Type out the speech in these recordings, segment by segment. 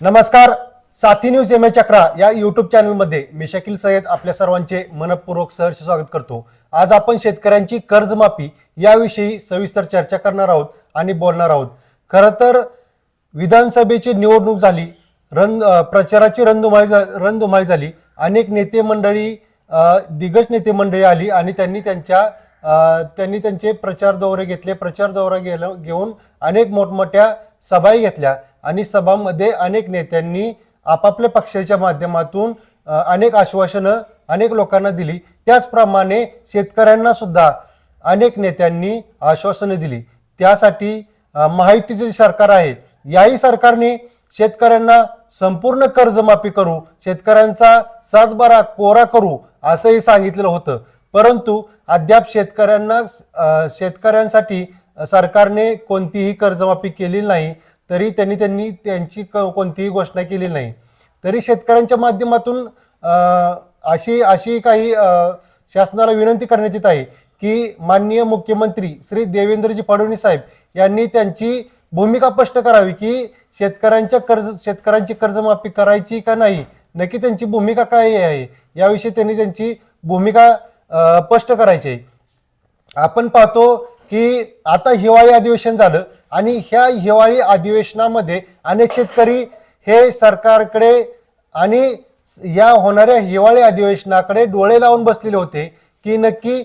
नमस्कार साथी news M A चक्रा या युट्यूब चॅनलमध्ये मी शकील सय्यद आपल्या सर्वांचे मनपूर्वक सहर्ष स्वागत करतो. आज आपण शेतकऱ्यांची कर्जमाफी याविषयी सविस्तर चर्चा करणार आहोत आणि बोलणार आहोत. खरं तर विधानसभेची निवडणूक झाली रण प्रचाराची रणधुमाळी झा- रणधुमाळी झाली अनेक नेते मंडळी दिग्गज नेते मंडळी आली आणि त्यांनी त्यांच्या त्यांनी त्यांचे प्रचार दौरे घेतले प्रचार दौरा गेलं घेऊन अनेक मोठमोठ्या सभाही घेतल्या. आणि सभामध्ये अनेक नेत्यांनी आपापल्या पक्षाच्या माध्यमातून अनेक आश्वासनं अनेक लोकांना दिली. त्याचप्रमाणे शेतकऱ्यांना सुद्धा अनेक नेत्यांनी आश्वासनं दिली. त्यासाठी माहितीचे जे सरकार आहे याही सरकारने शेतकऱ्यांना संपूर्ण कर्जमाफी करू शेतकऱ्यांचा सातबारा कोरा करू असंही सांगितलेलं होतं. परंतु अद्याप शेतकऱ्यांना शेतकऱ्यांसाठी सरकारने कोणतीही कर्जमाफी केलेली नाही. तरी त्यांनी त्यांनी त्यांची क- कोणतीही घोषणा केली नाही. तरी शेतकऱ्यांच्या माध्यमातून अशी अशी काही शासनाला विनंती करण्यात येत आहे की माननीय मुख्यमंत्री श्री देवेंद्रजी फडणवीस साहेब यांनी त्यांची भूमिका स्पष्ट करावी की शेतकऱ्यांच्या कर्ज शेतकऱ्यांची कर्जमाफी करायची का नाही नक्की त्यांची भूमिका काय आहे याविषयी त्यांनी त्यांची भूमिका स्पष्ट करायची आहे. आपण पाहतो की आता हिवाळी अधिवेशन झालं आणि ह्या हिवाळी अधिवेशनामध्ये अनेक शेतकरी हे सरकारकडे आणि या होणाऱ्या हिवाळी अधिवेशनाकडे डोळे लावून बसलेले होते की नक्की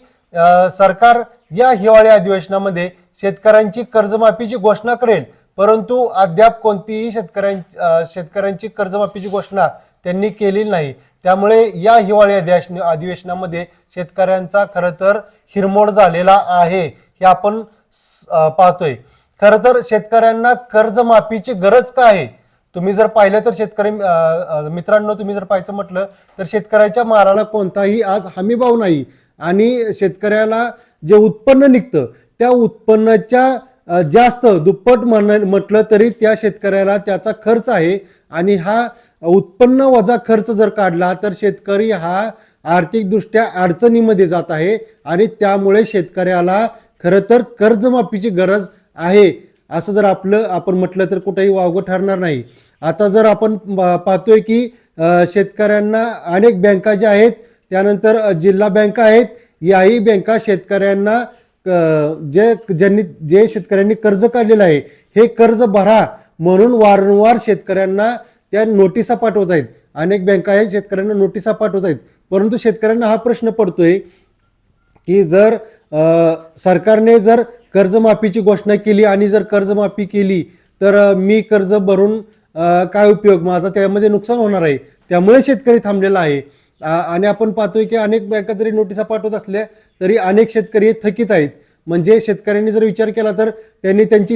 सरकार या हिवाळी अधिवेशनामध्ये शेतकऱ्यांची कर्जमाफीची घोषणा करेल. परंतु अद्याप कोणतीही शेतकऱ्यांची शेतकऱ्यांची कर्जमाफीची घोषणा त्यांनी केलेली नाही. त्यामुळे या हिवाळी अधिवेशन अधिवेशनामध्ये शेतकऱ्यांचा खरं तर हिरमोड झालेला आहे. हे आपण पाहतोय. खरं तर शेतकऱ्यांना कर्जमाफीची गरज का आहे? तुम्ही जर पाहिलं तर शेतकरी मित्रांनो तुम्ही जर पाहायचं म्हटलं तर शेतकऱ्याच्या मालाला कोणताही आज हमीभाव नाही आणि शेतकऱ्याला जे उत्पन्न निघतं त्या उत्पन्नाच्या जास्त दुप्पट म्हण म्हटलं तरी त्या शेतकऱ्याला त्याचा खर्च आहे आणि हा उत्पन्न वजा खर्च जर काढला तर शेतकरी हा आर्थिकदृष्ट्या अडचणीमध्ये जात आहे आणि त्यामुळे शेतकऱ्याला खरं तर कर्जमाफीची गरज आहे. असं जर आपलं आपण म्हटलं तर कुठेही वावगं ठरणार नाही. आता जर आपण पाहतोय की शेतकऱ्यांना अनेक बँका ज्या आहेत त्यानंतर जिल्हा बँका आहेत याही बँका शेतकऱ्यांना जे ज्यांनी जे शेतकऱ्यांनी कर्ज काढलेलं आहे हे कर्ज भरा. म्हणून वारंवार शेतकऱ्यांना त्या नोटिसा पाठवत आहेत. अनेक बँका आहेत शेतकऱ्यांना नोटिसा पाठवत आहेत. परंतु शेतकऱ्यांना हा प्रश्न पडतोय की जर सरकारने जर कर्जमाफीची घोषणा केली आणि जर कर्जमाफी केली तर मी कर्ज भरून काय उपयोग? माझा त्यामध्ये नुकसान होणार आहे. त्यामुळे शेतकरी थांबलेला आहे. आणि आपण पाहतोय की अनेक बँका जरी नोटिसा पाठवत असल्या तरी अनेक शेतकरी थकीत आहेत. म्हणजे शेतकऱ्यांनी जर विचार केला तर त्यांनी त्यांची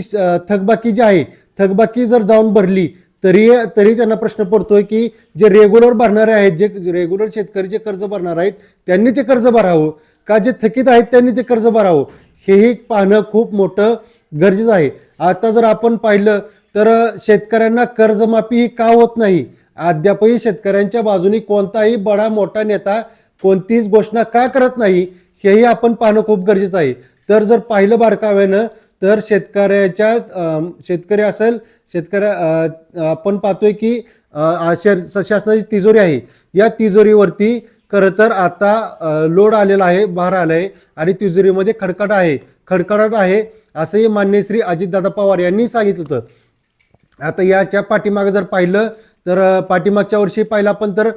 थकबाकी जी आहे थकबाकी जर जाऊन भरली तरी तरी त्यांना प्रश्न पडतोय की जे रेग्युलर भरणारे आहेत जे रेग्युलर शेतकरी जे कर्ज भरणार आहेत त्यांनी ते कर्ज भरावं. का जे थकीत आहेत त्यांनी ते कर्ज भरावं? हेही पाहणं खूप मोठं गरजेचं आहे. आता जर आपण पाहिलं तर शेतकऱ्यांना कर्जमाफी ही का होत नाही? अद्यापही शेतकऱ्यांच्या बाजूनी कोणताही बडा मोठा नेता कोणतीच घोषणा का करत नाही हेही आपण पाहणं खूप गरजेचं आहे. तर जर पाहिलं बारकाव्यानं तर शेतकऱ्याच्या शेतकरी असेल शेतकऱ्या आपण पाहतोय की शासनाची तिजोरी आहे. या तिजोरीवरती खरं तर आता लोड आलेला आहे भार आलं आहे आणि तिजोरीमध्ये खडखड आहे. खडखडाट आहे असंही मान्य श्री अजितदादा पवार यांनी सांगितलं होतं. आता याच्या पाठीमागं जर पाहिलं तर पाठीमागच्या वर्षी पाहिलं आपण तर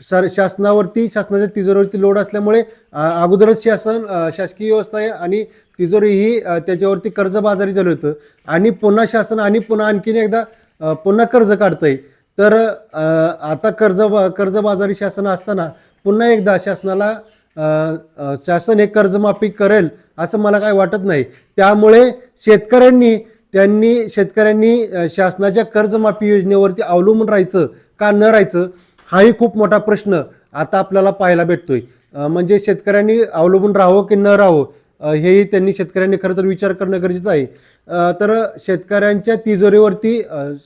सर शासनावरती शासनाच्या तिजोरीवरती लोड असल्यामुळे अगोदरच शासन शासकीय व्यवस्था आहे आणि तिजोरी ही त्याच्यावरती कर्जबाजारी झालं होतं. आणि पुन्हा शासन आणि पुन्हा आणखीन एकदा पुन्हा कर्ज काढतंय. तर आता कर्ज कर्जबाजारी शासन असताना पुन्हा एकदा शासनाला शासन हे कर्जमाफी करेल असं मला काय वाटत नाही. त्यामुळे शेतकऱ्यांनी त्यांनी शेतकऱ्यांनी शासनाच्या कर्जमाफी योजनेवरती अवलंबून राहायचं का न राहायचं हाही खूप मोठा प्रश्न आता आपल्याला पाहायला भेटतोय. म्हणजे शेतकऱ्यांनी अवलंबून राहावं की न राहावं हेही त्यांनी शेतकऱ्यांनी खरं तर विचार करणं गरजेचं आहे. तर शेतकऱ्यांच्या तिजोरीवरती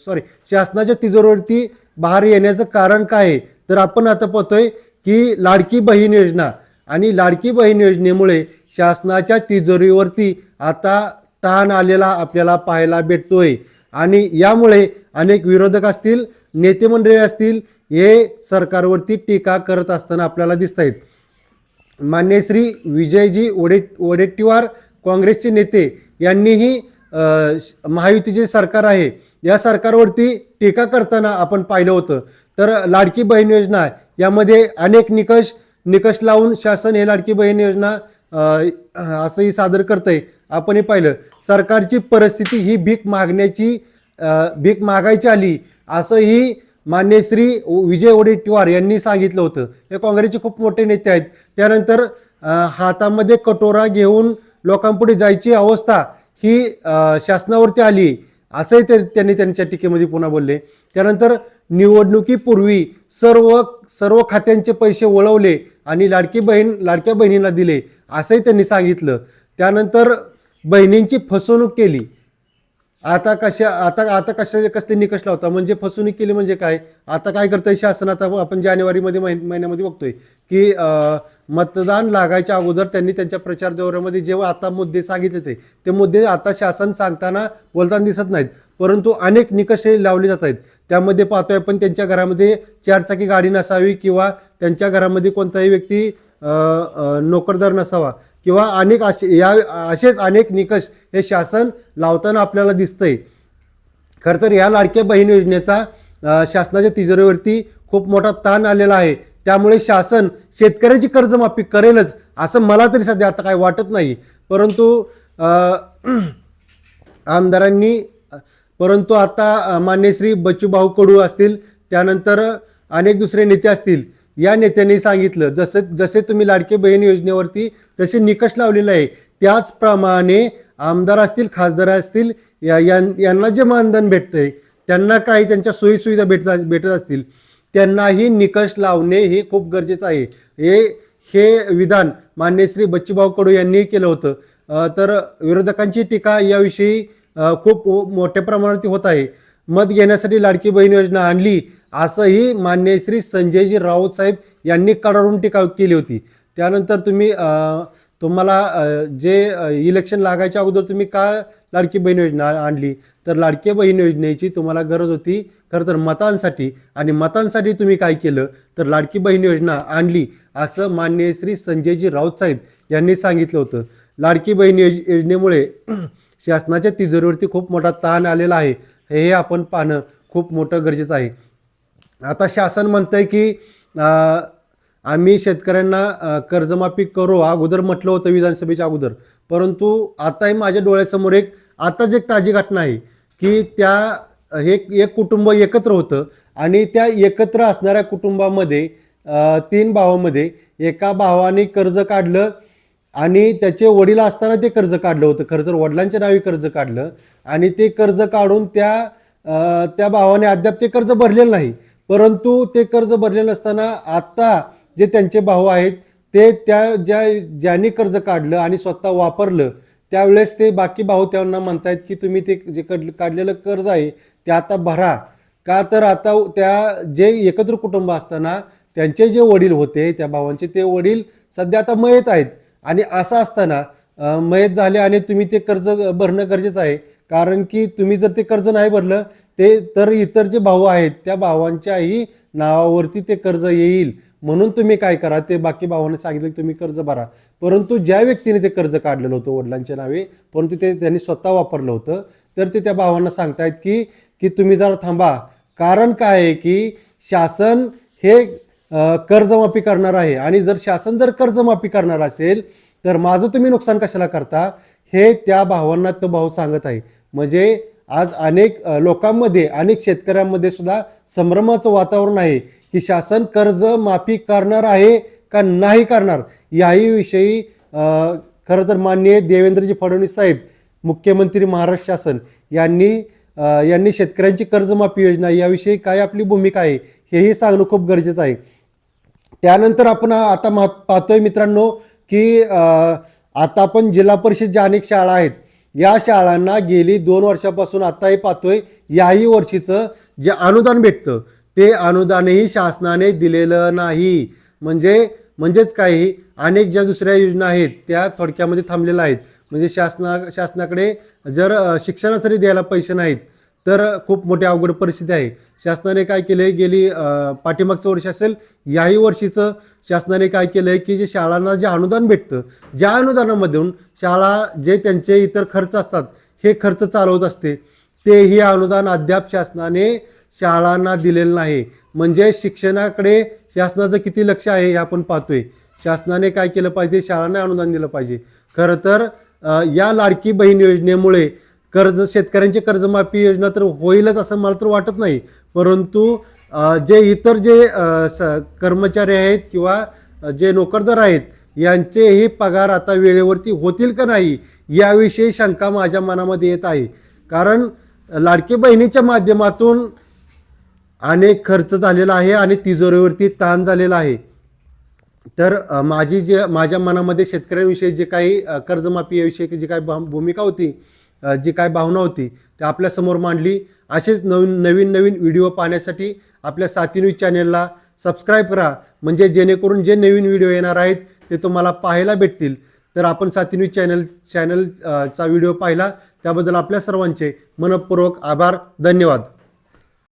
सॉरी शासनाच्या तिजोरीवरती बाहेर येण्याचं कारण काय आहे? तर आपण आता पाहतोय की लाडकी बहीण योजना आणि लाडकी बहीण योजनेमुळे शासनाच्या तिजोरीवरती आता ताण आलेला आपल्याला पाहायला भेटतोय. आणि यामुळे अनेक विरोधक असतील नेते मंडळी असतील हे सरकारवरती टीका करत असताना आपल्याला दिसत आहेत मान्य श्री विजयजी ओडेट वडेट्टीवार काँग्रेसचे नेते यांनीही श- महायुतीचे सरकार आहे. या सरकारवरती टीका करताना आपण पाहिलं होतं. तर लाडकी बहीण योजना यामध्ये अनेक निकष निकष लावून शासन हे लाडकी बहीण योजना असंही सादर करतंय. आपणही पाहिलं. सरकारची परिस्थिती ही भीक मागण्याची भीक मागायची आली. असंही मान्य श्री विजय वडेट्टीवार यांनी सांगितलं होतं. हे काँग्रेसचे खूप मोठे नेते आहेत. त्यानंतर हातामध्ये कटोरा घेऊन लोकांपुढे जायची अवस्था ही शासनावरती आली असंही ते त्यांनी त्यांच्या टीकेमध्ये पुन्हा बोलले. त्यानंतर निवडणुकीपूर्वी सर्व सर्व खात्यांचे पैसे वळवले आणि लाडकी बहीण लाडक्या बहिणीला दिले असंही त्यांनी सांगितलं. त्यानंतर बहिणींची फसवणूक केली. आता कशा आता आता कशा कसले निकष लावता? म्हणजे फसवणूक केली म्हणजे काय? आता काय करतंय शासन? आता आपण जानेवारीमध्ये महिन- महिन्यामध्ये बघतोय की मतदान लागायच्या अगोदर त्यांनी त्यांच्या प्रचार दौऱ्यामध्ये जेव्हा आता मुद्दे सांगितले ते ते मुद्दे आता शासन सांगताना बोलताना दिसत नाहीत. परंतु अनेक निकष हे लावले जात आहेत. त्यामध्ये पाहतोय पण त्यांच्या घरामध्ये चारचाकी गाडी नसावी किंवा त्यांच्या घरामध्ये कोणताही व्यक्ती नोकरदार नसावा किंवा अनेक असे या असेच अनेक निकष हे शासन लावताना आपल्याला दिसतंय. खरं तर या लाडक्या बहीण योजनेचा शासनाच्या तिजोरीवरती खूप मोठा ताण आलेला आहे. त्यामुळे शासन शेतकऱ्याची कर्जमाफी करेलच असं मला तरी सध्या आता काय वाटत नाही. परंतु आमदारांनी परंतु आता मान्यश्री मान्य श्री बच्चूभाऊ कडू असतील त्यानंतर अनेक दुसरे नेते असतील या नेत्यांनी सांगितलं जसे जसे तुम्ही लाडके बहीण योजनेवरती जसे निकष लावलेले आहे त्याचप्रमाणे आमदार असतील खासदार असतील या यां- यांना जे मानधन भेटतंय त्यांना काही त्यांच्या सोयीसुविधा भेटत भेटत असतील त्यांनाही निकष लावणे हे खूप गरजेचं आहे. हे हे विधान मान्य श्री बच्चूभाऊ कडू यांनी केलं होतं. तर विरोधकांची टीका याविषयी खूप मोठ्या प्रमाणात होत आहे. मत घेण्यासाठी लाडकी बहीण योजना आणली असंही मान्य श्री संजयजी राऊत साहेब यांनी कडाडून टीका केली होती. त्यानंतर तुम्ही तुम्हाला जे इलेक्शन लागायच्या अगोदर तुम्ही का लाडकी बहीण योजना आणली? तर लाडकी बहीण योजनेची तुम्हाला गरज होती. खरं तर मतांसाठी आणि मतांसाठी तुम्ही काय केलं? तर लाडकी बहीण योजना आणली असं मान्य श्री संजयजी राऊत साहेब यांनी सांगितलं होतं. लाडकी बहीण योज योजनेमुळे शासनाच्या तिजोरीवरती खूप मोठा ताण आलेला आहे. हे आपण पाहणं खूप मोठं गरजेचं आहे. आता शासन म्हणतंय की आम्ही शेतकऱ्यांना कर्जमाफी करू. अगोदर म्हटलं होतं विधानसभेच्या अगोदर. परंतु आताही माझ्या डोळ्यासमोर एक आताच एक ताजी घटना आहे की त्या हे एक कुटुंब एकत्र होतं आणि त्या एकत्र असणाऱ्या कुटुंबामध्ये तीन भावामध्ये एका भावाने कर्ज काढलं आणि त्याचे वडील असताना ते कर्ज काढलं होतं. खरं तर वडिलांच्या नावे कर्ज काढलं आणि ते कर्ज काढून त्या त्या भावाने अद्याप ते कर्ज भरलेलं नाही. परंतु ते कर्ज भरलेलं असताना आत्ता जे त्यांचे भाऊ आहेत ते त्या ज्या ज्यांनी कर्ज काढलं आणि स्वतः वापरलं त्यावेळेस ते बाकी भाऊ त्यांना म्हणतायत की तुम्ही ते जे कड- काढलेलं कर्ज आहे ते आता भरा. का तर आता त्या जे एकत्र कुटुंब असताना त्यांचे जे वडील होते त्या भावांचे ते वडील सध्या आता मयत आहेत. आणि असं असताना मयत झाले आणि तुम्ही ते कर्ज भरणं गरजेचं आहे. कारण की तुम्ही जर ते कर्ज नाही भरलं ते तर इतर जे भाऊ आहेत त्या भावांच्याही नावावरती ते कर्ज येईल. म्हणून तुम्ही काय करा ते बाकी भावांना सांगितलं की तुम्ही कर्ज भरा. परंतु ज्या व्यक्तीने ते कर्ज काढलेलं होतं वडिलांच्या नावे परंतु ते त्यांनी स्वतः वापरलं होतं तर ते त्या भावांना सांगतायत की की तुम्ही जरा थांबा. कारण काय आहे की शासन हे कर्जमाफी करणार आहे. आणि जर शासन जर कर्जमाफी करणार असेल तर माझं तुम्ही नुकसान कशाला करता? हे त्या भावांना तो भाऊ सांगत आहे. म्हणजे आज अनेक लोकांमध्ये अनेक शेतकऱ्यांमध्ये सुद्धा संभ्रमाचं वातावरण आहे की शासन कर्ज माफी करणार आहे का नाही करणार? याही विषयी खरं तर माननीय देवेंद्रजी फडणवीस साहेब मुख्यमंत्री महाराष्ट्र शासन यांनी यांनी शेतकऱ्यांची कर्जमाफी योजना याविषयी काय आपली भूमिका आहे हेही सांगणं खूप गरजेचं आहे. त्यानंतर आपण आता मा- पाहतोय मित्रांनो की आता आपण जिल्हा परिषद ज्या अनेक शाळा आहेत या शाळांना गेली दोन वर्षापासून आताही पाहतोय याही वर्षीचं जे अनुदान भेटतं ते अनुदानही शासनाने दिलेलं नाही. म्हणजे म्हणजेच काही अनेक ज्या दुसऱ्या योजना आहेत त्या थोडक्यामध्ये थांबलेल्या आहेत. म्हणजे शासना शासनाकडे जर शिक्षणासाठी द्यायला पैसे नाहीत तर खूप मोठी अवघड परिस्थिती आहे. शासनाने काय केलं आहे गेली पाठीमागचं वर्ष असेल याही वर्षीचं शासनाने काय केलं आहे की जे शाळांना जे अनुदान भेटतं ज्या अनुदानामधून शाळा जे त्यांचे इतर खर्च असतात हे खर्च चालवत असते तेही अनुदान अद्याप शासनाने शाळांना दिलेलं नाही. म्हणजे शिक्षणाकडे शासनाचं किती लक्ष आहे हे आपण पाहतोय. शासनाने काय केलं पाहिजे? शाळांना अनुदान दिलं पाहिजे. खरं तर या लाडकी बहीण योजनेमुळे कर्ज शेतकऱ्यांची कर्जमाफी योजना तर होईलच असं मला तर वाटत नाही. परंतु जे इतर जे स- कर्मचारी आहेत किंवा जे नोकरदार आहेत यांचेही पगार आता वेळेवरती होतील का नाही याविषयी शंका माझ्या मनामध्ये येत आहे. कारण लाडकी बहिणीच्या माध्यमातून अनेक खर्च झालेला आहे आणि तिजोरीवरती ताण झालेला आहे. तर माझी जे माझ्या मनामध्ये शेतकऱ्यांविषयी जे काही कर्जमाफी याविषयी जी काही भा- भूमिका होती जी काय भावना होती ते आपल्यासमोर मांडली. असेच नवीन नवीन नवीन व्हिडिओ पाहण्यासाठी आपल्या साथी न्यूज चॅनेलला सबस्क्राईब करा. म्हणजे जेणेकरून जे नवीन व्हिडिओ येणार आहेत ते तुम्हाला पाहायला भेटतील. तर आपण साथी न्यूज चॅनल चॅनल चा व्हिडिओ पाहिला. त्याबद्दल आपल्या सर्वांचे मनपूर्वक आभार धन्यवाद.